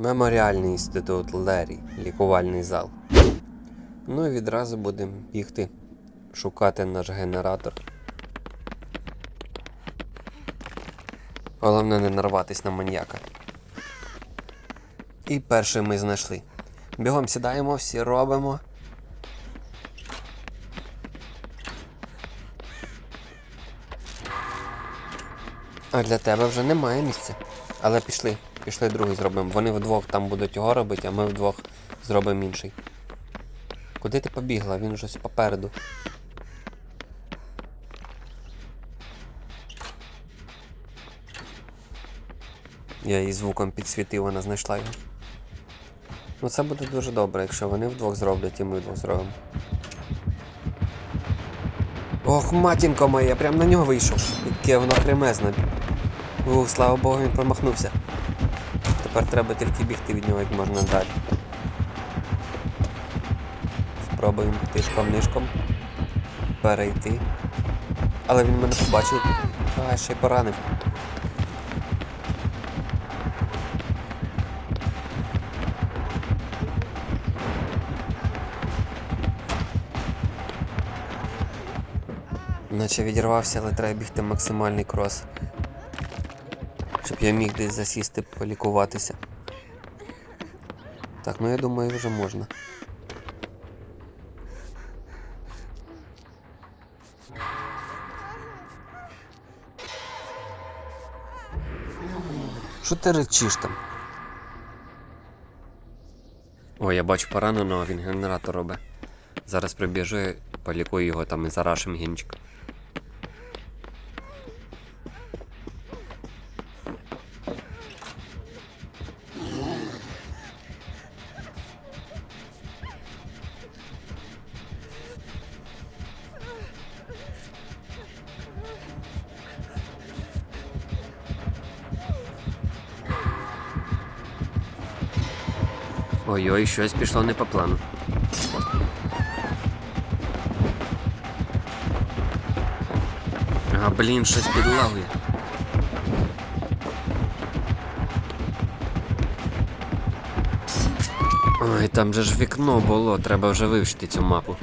Меморіальний інститут Лері, лікувальний зал. Ну і відразу будемо бігти шукати наш генератор. Головне не нарватися на маньяка. І перший ми знайшли. Бігом сідаємо, всі робимо. А для тебе вже немає місця. Але пішли, пішли другий зробимо. Вони вдвох там будуть його робити, а ми вдвох зробимо інший. Куди ти побігла? Він вже попереду. Я її звуком підсвітив, вона знайшла його. Ну це буде дуже добре, якщо вони вдвох зроблять і ми вдвох зробимо. Ох, матінко моя, прям на нього вийшов. Яке воно кремезне. Ух, слава Богу, він промахнувся. Тепер треба тільки бігти від нього як можна далі. Спробуємо тишком нишком перейти. Але він мене побачив. А, ще й поранив. Наче відірвався, але треба бігти максимальний крос. Я міг десь засісти, полікуватися. Так, ну я думаю, вже можна. Що ти речиш там? О, я бачу пораненого, він генератор робить. Зараз прибіжу, полікую його там і зарашим гінчик. Ой-ой, щось пішло не по плану. А, блін, щось підлагує. Ой, там же ж вікно було, треба вже вивчити цю мапу.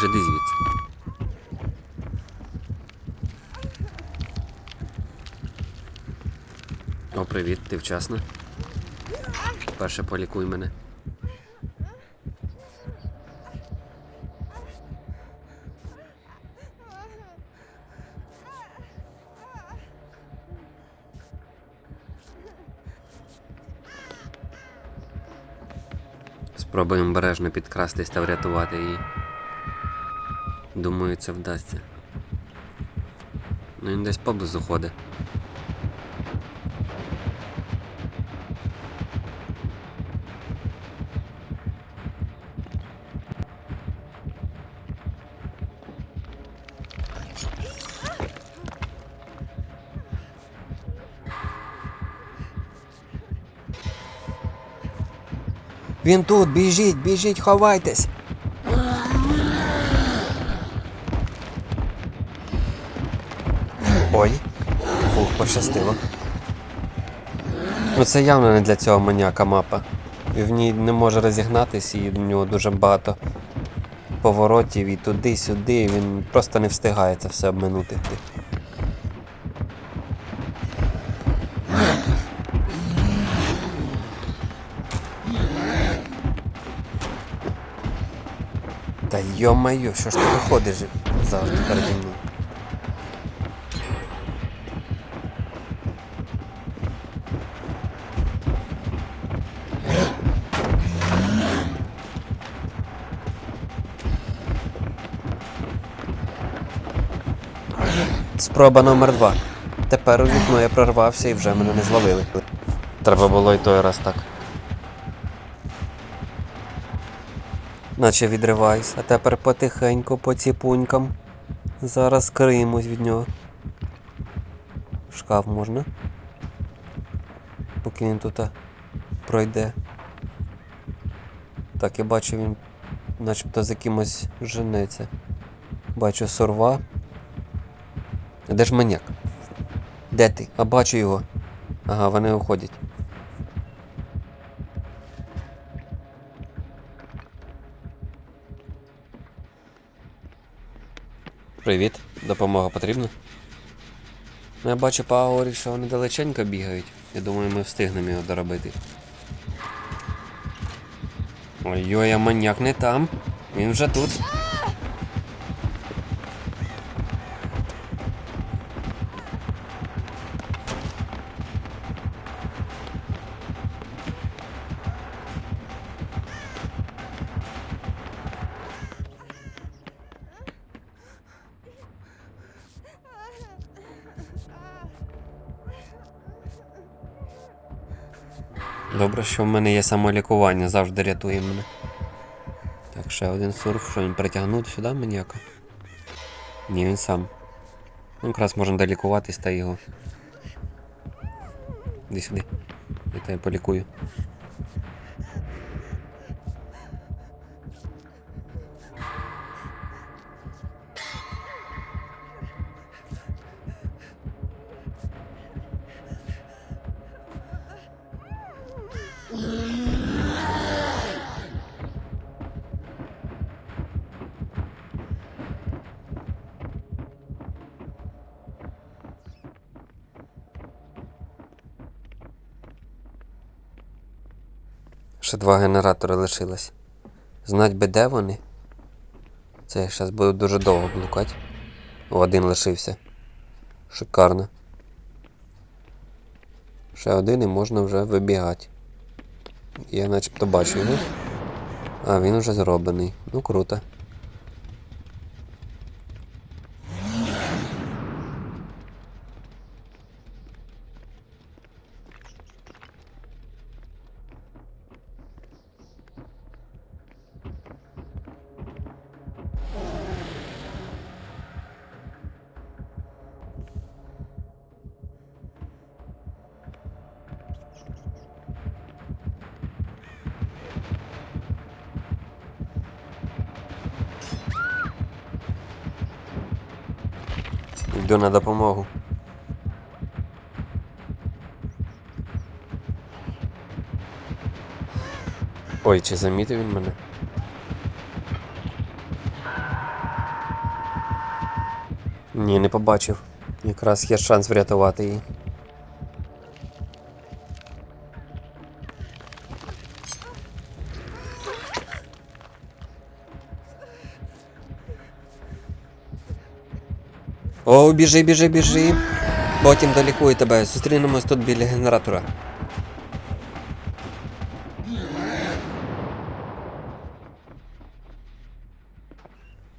Палиш, іди звідси. О, привіт, ти вчасно. Перше полікуй мене. Спробуємо обережно підкрастись та врятувати її. Думаю, це вдасться. Ну він десь поблизу ходить. Він тут, біжіть, біжіть, ховайтесь. Ой, фух, пощастило. Ну це явно не для цього маніака мапа. В ній не може розігнатись, і в нього дуже багато поворотів і туди-сюди, і він просто не встигає це все обминути. Та йо-майо, що ж ти виходиш завжди переді мною? Спроба номер два. Тепер у вікно я прорвався і вже мене не зловили. Треба було й той раз так. Наче відривайся, а тепер потихеньку по ціпунькам. Зараз криємось від нього. шкаф можна. Поки він тут пройде. Так, я бачу, він начебто за кимось женеться. Бачу сорва. Де ж маняк? Де ти? А бачу його. Ага, вони уходять. Привіт, допомога потрібна? Ну, я бачу по аурі, що вони далеченько бігають. Я думаю, ми встигнемо його доробити. Ой-ой, а маньяк не там. Він вже тут. Добре, що в мене є самолікування, завжди рятує мене. Так, ще один сурф, що він притягнув сюди маньяка. Ні, він сам. Ну, якраз можна долікуватись та його. Іди сюди. Я тебе полікую. Ще два генератори лишилось. Знать би де вони. Це я зараз буду дуже довго блукати. О, один лишився. Шикарно. Ще один і можна вже вибігати. Я начебто бачу його. А, він вже зроблений. Ну круто. Йду на допомогу. Ой, чи замітив він мене? Ні, не побачив. Якраз є шанс врятувати її. О, біжи, біжи, біжи. Потім долікую тебе. Зустрінемось тут біля генератора.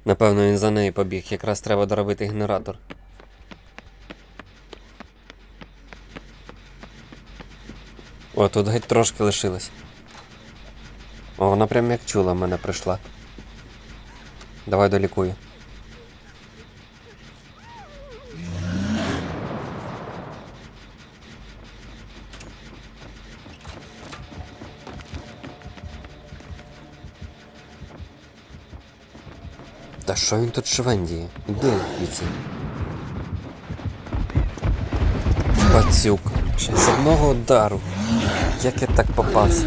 Напевно, він за нею побіг. Якраз треба доробити генератор. О, тут геть трошки лишилось. О, вона прям як чула мене прийшла. Давай долікую. Та що він тут швендіє? Іди звідси. Пацюк. Ще з одного удару. Як я так попався?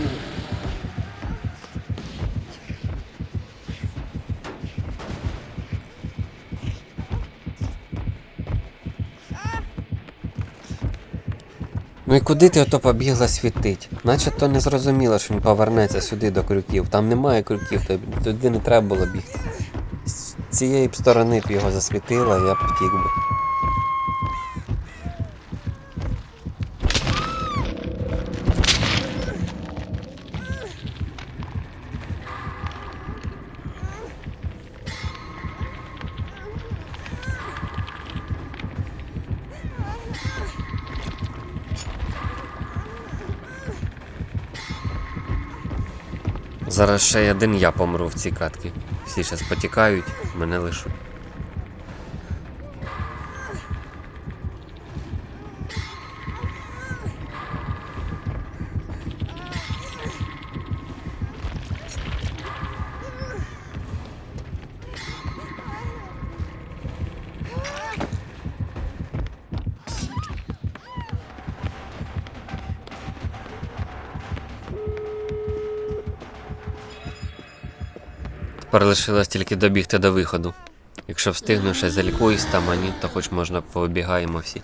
Ну і куди ти ото побігла світить? Наче то не зрозуміло, що він повернеться сюди до крюків. Там немає крюків, туди не треба було бігти. Цієї б сторони б його засвітила, я б втік би. Зараз ще один я помру в цій катці. Всі зараз потікають, мене лишу. Тепер лишилось тільки добігти до виходу. Якщо встигну, ще залікуюсь там, ані, то хоч можна пообігаємо всі.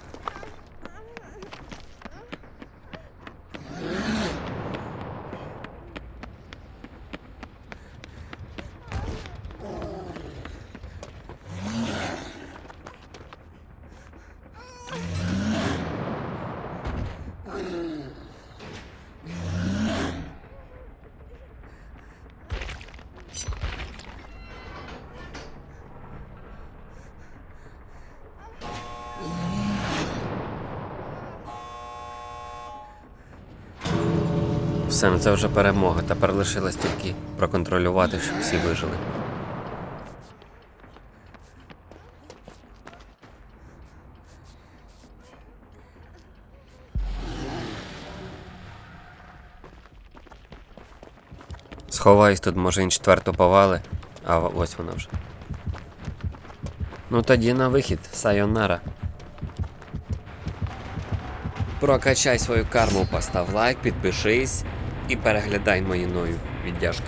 Все, ну це вже перемога. Тепер лишилось тільки проконтролювати, щоб всі вижили. Сховаюсь тут, може, він четверту повали, а ось вона вже. Ну тоді на вихід, сайонара. Прокачай свою карму, постав лайк, підпишись і переглядай мої нові віддяшки.